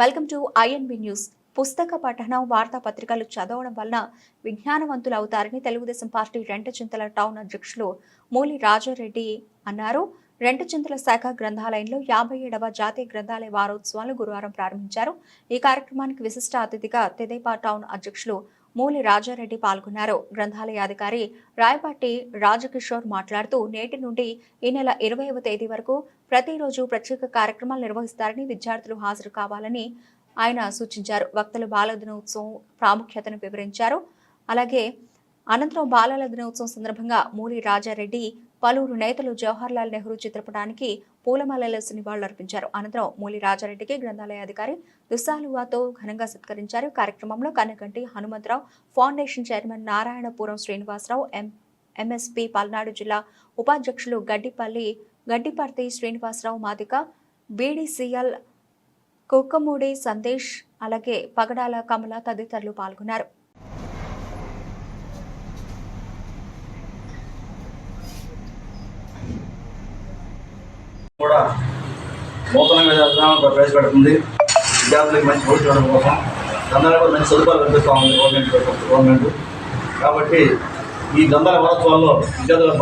Welcome to INB news. పుస్తక పఠనం వార్తాపత్రికలు చదవడం వలన విజ్ఞానవంతులు అవుతారని తెలుగుదేశం పార్టీ రెంటచింతల టౌన్ అధ్యక్షులు మూలి రాజారెడ్డి అన్నారు. రెంటచింతల శాఖ గ్రంథాలయంలో యాభై ఏడవ జాతీయ గ్రంథాలయ వారోత్సవాలు గురువారం ప్రారంభించారు. ఈ కార్యక్రమానికి విశిష్ట అతిథిగా తెదేపా టౌన్ అధ్యక్షులు మూలి రాజారెడ్డి పాల్గొన్నారు. గ్రంథాలయ అధికారి రాయపాటి రాజకిషోర్ మాట్లాడుతూ నేటి నుండి ఈ నెల ఇరవైవ తేదీ వరకు ప్రతిరోజు ప్రత్యేక కార్యక్రమాలు నిర్వహిస్తారని విద్యార్థులు హాజరు కావాలని ఆయన సూచించారు. వక్తలు బాల దినోత్సవం ప్రాముఖ్యతను వివరించారు. అలాగే అనంతరం బాలల దినోత్సవం సందర్భంగా మూలి రాజారెడ్డి పలువురు నేతలు జవహర్లాల్ నెహ్రూ చిత్రపటానికి పూలమాలలేసి నివాళులర్పించారు. అనంతరం మూలి రాజారెడ్డికి గ్రంథాలయ అధికారి దుస్సాలువాతో ఘనంగా సత్కరించారు. కార్యక్రమంలో Kannaganti Hanumantharao foundation chairman Narayanapuram Srinivasarao M MSP Palnadu జిల్లా ఉపాధ్యక్షులు గడ్డిపల్లి గడ్డిపర్తి శ్రీనివాసరావు మాదిక బీడీసీఎల్ కుక్కమూడి సందేశ్ అలాగే పగడాల కమల తదితరులు పాల్గొన్నారు. కూడా నూతనంగా విధానం ప్రవేశపెడుతుంది విద్యార్థులకు మంచి భవిష్యత్తు ఇవ్వడం కోసం గ్రంథాలు కూడా మంచి సదుపాయాలు కల్పిస్తూ ఉంది గవర్నమెంట్ గవర్నమెంట్. కాబట్టి ఈ గ్రంథాల వారోత్సవాల్లో విద్యార్థులు